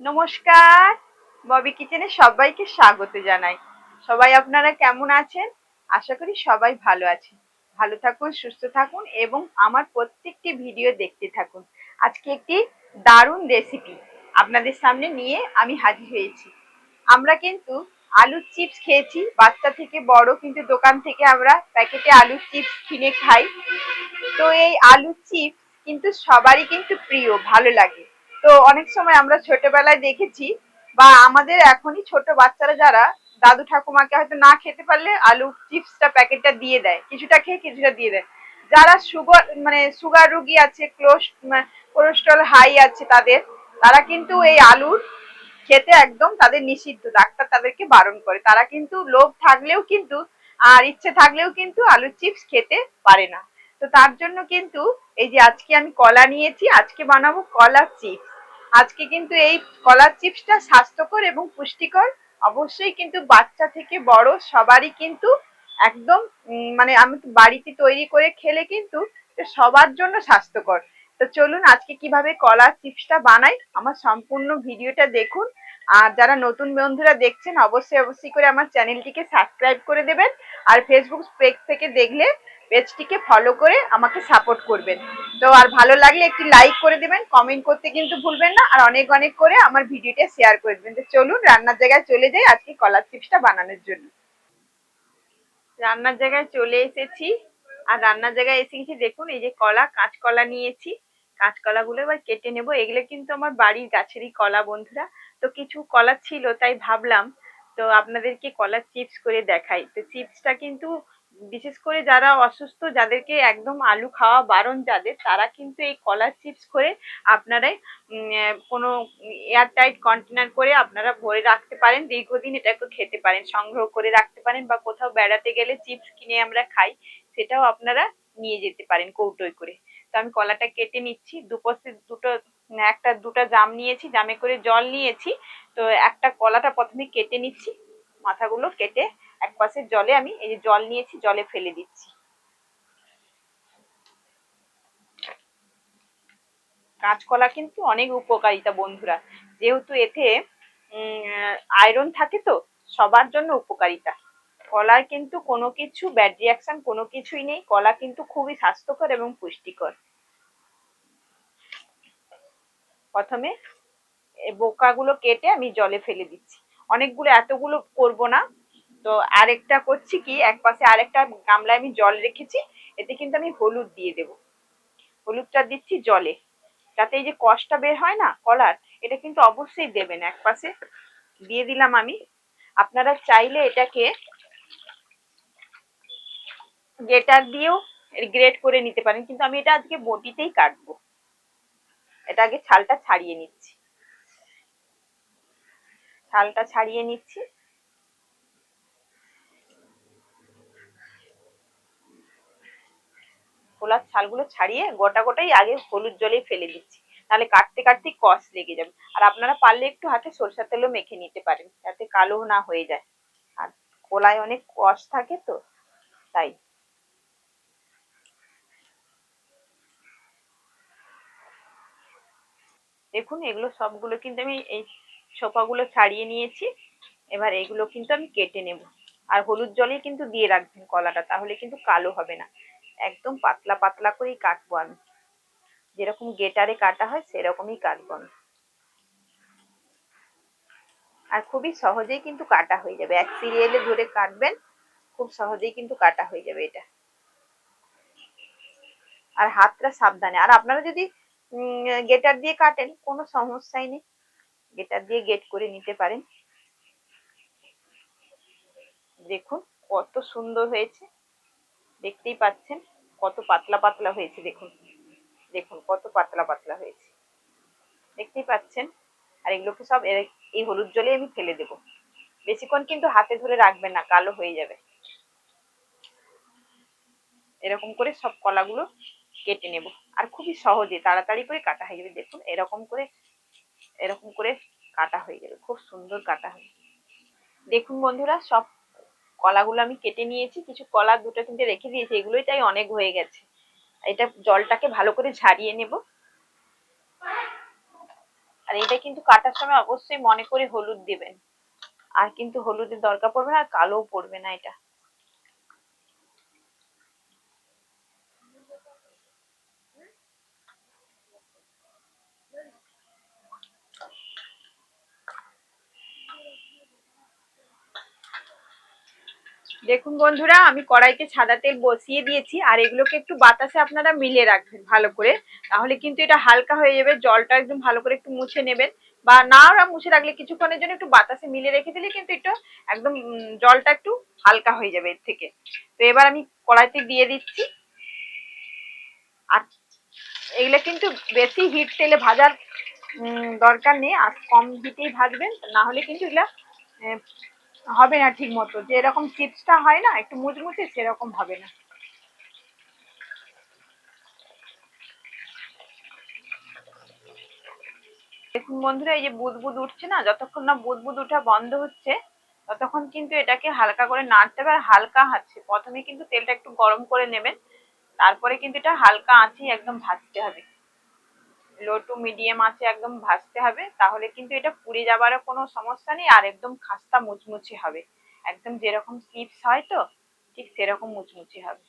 নমস্কার। ববি কিচেনে সবাইকে স্বাগত জানাই। সবাই আপনারা কেমন আছেন? আশা করি সবাই ভালো আছেন। ভালো থাকুন, সুস্থ থাকুন এবং আমার প্রত্যেকটি ভিডিও দেখতে থাকুন। আজকে একটি দারুণ রেসিপি আপনাদের সামনে নিয়ে আমি হাজির হয়েছি। আমরা কিন্তু আলুর চিপস খেয়েছি। বাচ্চা থেকে বড় কিন্তু দোকান থেকে আমরা প্যাকেটে আলুর চিপস কিনে খাই। তো এই আলুর চিপস কিন্তু সবারই কিন্তু প্রিয়, ভালো লাগে। তো অনেক সময় আমরা ছোটবেলায় দেখেছি বা আমাদের এখনই ছোট বাচ্চারা যারা, দাদু ঠাকুমাকে হয়তো না খেতে পারলে আলু চিপসটা প্যাকেটটা দিয়ে দেয়, কিছুটা খেয়ে কিছুটা দিয়ে দেয়। যারা সুগার মানে সুগার রুগী আছে কোলেস্ট্রল হাই আছে তাদের, তারা কিন্তু এই আলুর খেতে একদম তাদের নিষিদ্ধ, ডাক্তার তাদেরকে বারণ করে। তারা কিন্তু লোভ থাকলেও কিন্তু, আর ইচ্ছে থাকলেও কিন্তু আলুর চিপস খেতে পারে না। তো তার জন্য কিন্তু এই যে আজকে আমি কলা নিয়েছি, আজকে বানাবো কলার চিপস। আজকে কিন্তু এই কলার চিপসটা স্বাস্থ্যকর এবং পুষ্টিকর। অবশ্যই কিন্তু বাচ্চা থেকে বড় সবারই কিন্তু একদম মানে আমি বাড়িতে তৈরি করে খেলে কিন্তু সবার জন্য স্বাস্থ্যকর। তো চলুন আজকে কীভাবে কলার চিপসটা বানাই, আমার সম্পূর্ণ ভিডিওটা দেখুন। আর যারা নতুন বন্ধুরা দেখছেন, অবশ্যই অবশ্যই করে আমার চ্যানেলটিকে সাবস্ক্রাইব করে দেবেন। আর ফেসবুক পেজ থেকে দেখলে পেজটিকে ফলো করে আমাকে সাপোর্ট করবেন। তো আর ভালো লাগলে একটি লাইক করে দেবেন কমেন্ট করতে কিন্তু ভুলবেন না, আর অনেক অনেক করে আমার ভিডিওটা শেয়ার করে দেবেন। তো চলুন, রান্নার জায়গায় চলে যাই আজকে কলার চিপসটা বানানোর জন্য। রান্নার জায়গায় চলে এসেছি, আর রান্নার জায়গায় এসে গেছি, দেখুন এই যে কলা, কাঁচকলা নিয়েছি। কাঁচকলাগুলো এবার কেটে নেব, এগুলো কিন্তু আমার বাড়ির গাছেরই কলা বন্ধুরা। তো কিছু কলা ছিল, তাই ভাবলাম, তো আপনাদেরকে কলার চিপস করে দেখাই। তো চিপসটা কিন্তু বিশেষ করে যারা অসুস্থ, যাদেরকে একদম আলু খাওয়া বারণ যাদের, তারা কিন্তু এই কলার চিপস করে আপনারাই কোনো এয়ারটাইট কন্টেনার করে আপনারা ভরে রাখতে পারেন। দীর্ঘদিন এটাকে খেতে পারেন, সংগ্রহ করে রাখতে পারেন বা কোথাও বেড়াতে গেলে চিপস কিনে আমরা খাই, সেটাও আপনারা নিয়ে যেতে পারেন কৌটোয় করে। তো আমি কলাটা কেটে নিচ্ছি, দুপাশে দুটো, একটা, দুটো জাম নিয়েছি, জামে করে জল নিয়েছি। তো একটা কলাটা প্রথমে কেটে নিচ্ছি, মাথাগুলো কেটে এক পাশের জলে আমি এই যে জল নিয়েছি, জলে ফেলে দিচ্ছি। কাঁচকলা কিন্তু অনেক উপকারিতা বন্ধুরা। যেহেতু এতে আয়রন থাকে তো, সবার জন্য উপকারিতা। কলার কিন্তু কোনো কিছু ব্যাড রিয়াকশন কোনো কিছুই নেই। কলা কিন্তু খুবই স্বাস্থ্যকর এবং পুষ্টিকর। প্রথমে বোকাগুলো কেটে আমি জলে ফেলে দিচ্ছি। অনেকগুলো এতগুলো করব না তো আরেকটা করছি কি, এক পাশে আরেকটা গামলায় আমি জল রেখেছি, এতে কিন্তু আমি হলুদ দিয়ে দেব। হলুদটা দিচ্ছি জলে। যাতে এই যে কষটা বের হয় না, কলার, এটা কিন্তু অবশ্যই দেবেন এক পাশে। দিয়ে দিলাম আমি। আপনারা চাইলে এটাকে গ্রেটার দিয়েও গ্রেট করে নিতে পারেন, কিন্তু আমি এটা আজকে বটিতেই কাটবো। এটা আগে ছালটা ছাড়িয়ে নিচ্ছি। ছালটা ছাড়িয়ে নিচ্ছি। খোলার ছালগুলো ছাড়িয়ে গোটা গোটাই আগে হলুদ জলে ফেলে দিচ্ছি। তাহলে কাটতে কাটতে কষ লেগে যাবে। আর আপনারা পারলে একটু হাতে সরষার তেলও মেখে নিতে পারেন, যাতে কালো না হয়ে যায়। আর খোলায় অনেক কষ থাকে তো, তাই। দেখুন, এগুলো সবগুলো কিন্তু আমি এই সোপাগুলো ছাড়িয়ে নিয়েছি। এবার এগুলো কিন্তু আমি কেটে নেব। আর হলুদ জলে কিন্তু দিয়ে রাখবেন কলাটা, তাহলে কিন্তু কালো হবে না। একদম পাতলা পাতলা করেই কাটবো আমি। যেরকম গেটারে কাটা হয়, সেরকমই কাটবো আমি। আর খুবই সহজেই কিন্তু কাটা হয়ে যাবে। এক সিরিয়ালে ধরে কাটবেন, খুব সহজেই কিন্তু কাটা হয়ে যাবে এটা। আর হাতটা সাবধানে। আর আপনারা যদি গেটার দিয়ে কাটেন, কোনো সমস্যাই নেই। গেটার দিয়ে গেট করে নিতে পারেন। দেখুন কত সুন্দর হয়েছে। দেখতেই পাচ্ছেন। কত পাতলা পাতলা হয়েছে দেখুন। দেখুন কত পাতলা পাতলা হয়েছে। দেখতেই পাচ্ছেন? আর এগুলোকে সব এই হলুদ জলে আমি ফেলে দেব। বেশিক্ষণ কিন্তু হাতে ধরে রাখবেন না, কালো হয়ে যাবে। এরকম করে সব কলাগুলো কেটে নেব। আর খুবই সহজে, তাড়াতাড়ি করে কাটা হয়ে যাবে। দেখুন, এরকম করে এরকম করে কাটা হয়ে যাবে। খুব সুন্দর কাটা হবে দেখুন বন্ধুরা, সব কলাগুলো আমি কেটে নিয়েছি, কিছু কলা দুটো তিনটে রেখে দিয়েছি, এগুলোই তাই অনেক হয়ে গেছে। এটা জলটাকে ভালো করে ঝারিয়ে নেব। আর এটা কিন্তু কাটার সময় অবশ্যই মনে করে হলুদ দিবেন। আর কিন্তু হলুদের দরকার পড়বে না, আর কালোও পড়বে না এটা। দেখুন বন্ধুরা, আমি কড়াইতে সাদা তেল বসিয়ে দিয়েছি, আর এগুলোকে একটু বাতাসে আপনারা মিলে রাখবেন ভালো করে। তাহলে কিন্তু এটা হালকা হয়ে যাবে, জলটা একদম ভালো করে একটু মুছে নেবেন। বা না ওরা মুছে রাখলে কিছুক্ষণের জন্য একটু বাতাসে মিলে রেখে দিলে কিন্তু একটু একদম জলটা একটু হালকা হয়ে যাবে এর থেকে। তো এবার আমি কড়াইতে দিয়ে দিচ্ছি। আর এগুলো কিন্তু বেশি হিট তেলে ভাজার দরকার নেই, আর কম হিটেই ভাজবেন, না হলে কিন্তু এগুলা হবে না ঠিক মতো যে এরকম চিপসটা হয় না, একটু মুচমুচে সেরকম হবে না। দেখুন বন্ধুরা, এই যে বুদবুদ উঠছে না, যতক্ষণ না বুদবুদ উঠা বন্ধ হচ্ছে, ততক্ষণ কিন্তু এটাকে হালকা করে নাড়তে হবে, আর হালকা হাঁচে। প্রথমে কিন্তু তেলটা একটু গরম করে নেবেন, তারপরে কিন্তু এটা হালকা আঁচে একদম ভাজতে হবে। লো টু মিডিয়াম আছে একদম ভাজতে হবে, তাহলে কিন্তু এটা পুড়ে যাবারও কোনো সমস্যা নেই আর একদম খাস্তা মুচমুচে হবে। একদম যেরকম চিপস হয় তো, ঠিক সেরকম মুচমুচে হবে।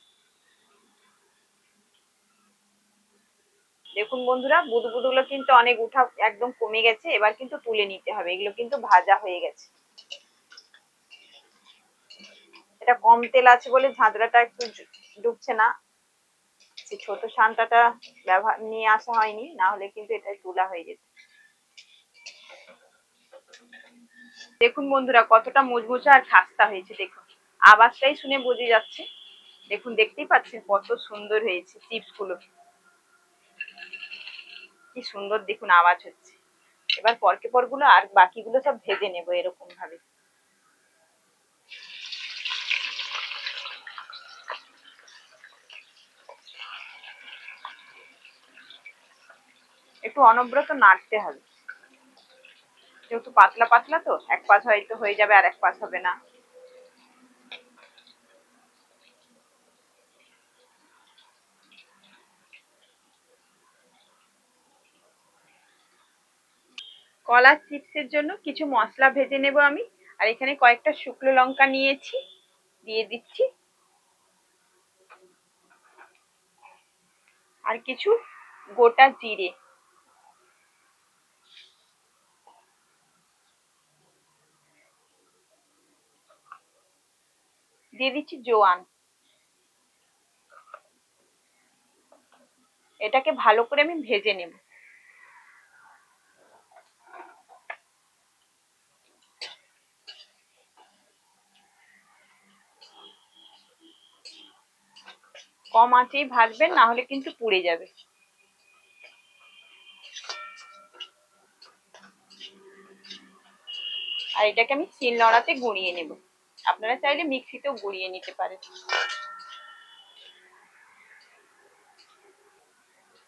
দেখুন বন্ধুরা, বুদবুদগুলো কিন্তু অনেক উঠা একদম কমে গেছে, এবার কিন্তু তুলে নিতে হবে, এগুলো কিন্তু ভাজা হয়ে গেছে। এটা কম তেল আছে বলে ঝাঁঝরাটা একটু ডুবছে না। ছোট সান্টাটা ব্যবহার, নিয়ে আসা হয়নি, না হলে কিন্তু এটা তোলা হয়ে যেত। দেখুন বন্ধুরা, কতটা মুচমুচে আর খাস্তা হয়েছে, দেখুন। আওয়াজটাই শুনে বোঝা যাচ্ছে। দেখুন, দেখতেই পাচ্ছেন কত সুন্দর হয়েছে চিপসগুলো কি সুন্দর দেখুন আওয়াজ হচ্ছে। এবার পরকে পরগুলো আর বাকিগুলো সব ভেজে নেব এরকম ভাবে একটু অনবরত নাড়তে হবে। যেহেতু পাতলা পাতলা তো, এক পাশ হয়তো হয়ে যাবে আর এক পাশ হবে না। কলা চিপসের জন্য কিছু মশলা ভেজে নেব আমি। আর এখানে কয়েকটা শুকনো লঙ্কা নিয়েছি, দিয়ে দিচ্ছি। আর কিছু গোটা জিরে। দিয়ে দিচ্ছি জোয়ান। এটাকে ভালো করে আমি ভেজে নেব। কম আঁচেই ভাজবেন না হলে কিন্তু পুড়ে যাবে। আর এটাকে আমি শিল নোড়াতে গুঁড়িয়ে নেব। আপনারা চাইলে মিক্সিতেও গুঁড়িয়ে নিতে পারেন।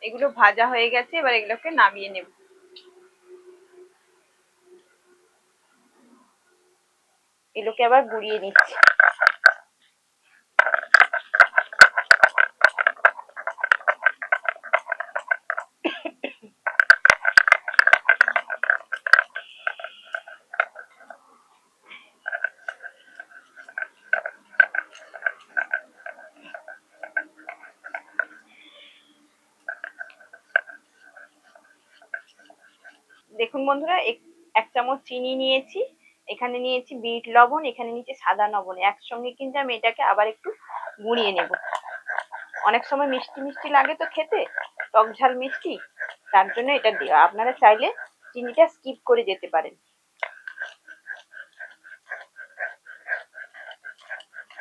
এগুলো ভাজা হয়ে গেছে, এবার এগুলোকে নামিয়ে নেব। এগুলোকে আবার গুঁড়িয়ে নিচ্ছি। দেখুন বন্ধুরা, এক- চামচ চিনি নিয়েছি, এখানে নিয়েছি বিট লবণ, এখানে নিয়েছি সাদা লবণ। একসঙ্গে কিন্তু আমি এটাকে আবার একটু গুঁড়িয়ে নেব। অনেক সময় মিষ্টি মিষ্টি লাগে তো খেতে, টক ঝাল মিষ্টি, তার জন্য এটা দেওয়া আপনারা চাইলে চিনিটা স্কিপ করে যেতে পারেন।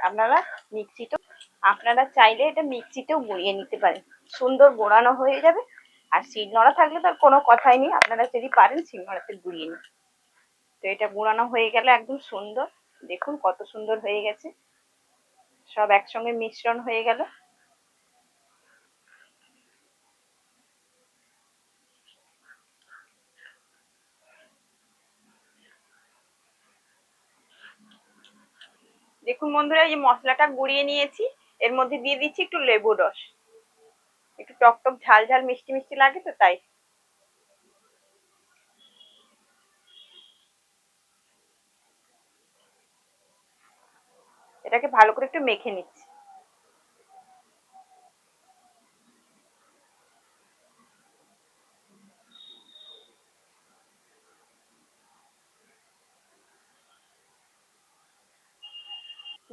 আপনারা মিক্সিতেও, আপনারা চাইলে এটা মিক্সিতেও গুঁড়িয়ে নিতে পারেন। সুন্দর গোড়ানো হয়ে যাবে। আর শিলনোড়া থাকলে তো আর কোনো কথাই নেই। আপনারা যদি পারেন শিলনোড়াতে গুঁড়িয়ে নিন। তো এটা গুঁড়ানো হয়ে গেলে একদম সুন্দর। দেখুন কত সুন্দর হয়ে গেছে। সব একসঙ্গে মিশ্রণ হয়ে গেল। দেখুন বন্ধুরা, এই মশলাটা গুঁড়িয়ে নিয়েছি। এর মধ্যে দিয়ে দিচ্ছি একটু লেবু রস। একটু টকটক ঝাল ঝাল, মিষ্টি মিষ্টি লাগে তো, তাই। এটাকে ভালো করে একটু মেখে নিচ্ছি।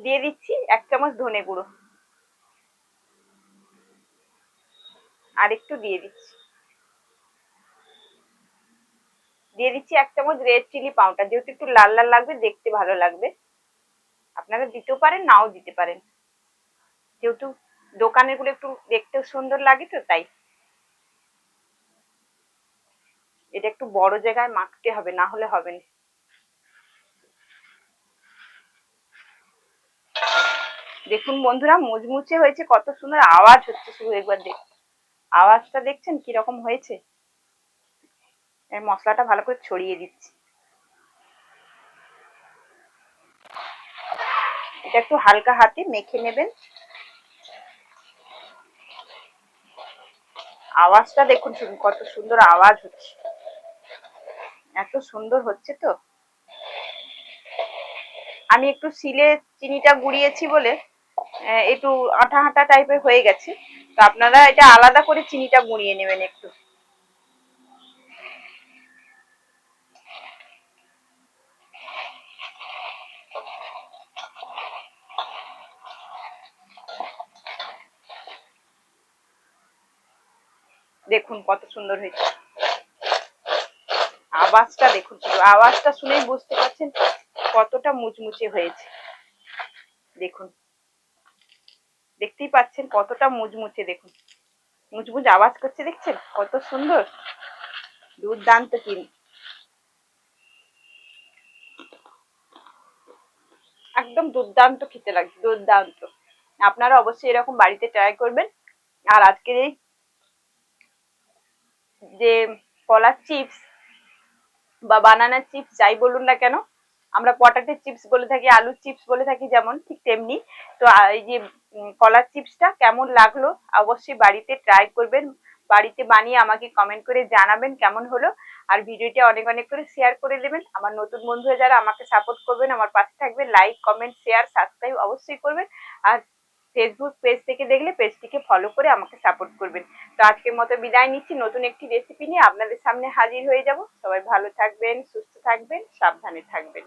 দিয়ে দিচ্ছি এক চামচ ধনে গুঁড়ো। আর একটু দিয়ে দিচ্ছি। দিয়ে দিচ্ছি এক চামচ রেড চিলি পাউডার যেহেতু একটু লাল লাল লাগবে, দেখতে ভালো লাগবে। আপনারা দিতেও পারেন, নাও দিতে পারেন। যেহেতু দোকানেরগুলো একটু দেখতেও সুন্দর লাগে তো, তাই। এটা একটু বড় জায়গায় মাখতে হবে, না হলে হবে না। দেখুন বন্ধুরা, মুচমুচে হয়েছে, কত সুন্দর আওয়াজ হচ্ছে, শুধু একবার দেখ আওয়াজটা দেখছেন কীরকম হয়েছে? এর মশলাটা ভালো করে ছড়িয়ে দিচ্ছি। এটা একটু হালকা হাতে মেখে নেবেন। আওয়াজটা দেখুন শুধু কত সুন্দর আওয়াজ হচ্ছে। এত সুন্দর হচ্ছে তো। আমি একটু শিলে চিনিটা গুড়িয়েছি বলে একটু আঠা আঠা টাইপের হয়ে গেছে। তো আপনারা এটা আলাদা করে চিনিটা গুঁড়িয়ে নেবেন একটু। দেখুন কত সুন্দর হয়েছে। আওয়াজটা দেখুন শুধু, আওয়াজটা শুনেই বুঝতে পারছেন কতটা মুচমুচে হয়েছে। দেখুন। দেখতেই পাচ্ছেন কতটা মুচমুচে দেখুন। মুচমুচ আওয়াজ করছে দেখছেন? কত সুন্দর। দুর্দান্ত কিন একদম দুর্দান্ত খেতে লাগছে, দুর্দান্ত। আপনারা অবশ্যই এরকম বাড়িতে ট্রাই করবেন। আর আজকের এই যে কলার চিপস বা বানানা চিপস যাই বলুন না কেন আমরা পটাটো চিপস বলে থাকি আলুর চিপস বলে থাকি যেমন, ঠিক তেমনি। তো এই যে কলার চিপসটা কেমন লাগল অবশ্যই বাড়িতে ট্রাই করবেন। বাড়িতে বানিয়ে আমাকে কমেন্ট করে জানাবেন কেমন হলো। আর ভিডিওটি অনেক অনেক করে শেয়ার করে দেবেন। আমার নতুন বন্ধুরা যারা আমাকে সাপোর্ট করবেন, আমার পাশে থাকবেন। লাইক কমেন্ট শেয়ার সাবস্ক্রাইব অবশ্যই করবেন। আর ফেসবুক পেজ থেকে দেখলে পেজটিকে ফলো করে আমাকে সাপোর্ট করবেন। তো, আজকের মতো বিদায় নিচ্ছি। নতুন একটি রেসিপি নিয়ে আপনাদের সামনে হাজির হয়ে যাব। সবাই ভালো থাকবেন, সুস্থ থাকবেন, সাবধানে থাকবেন।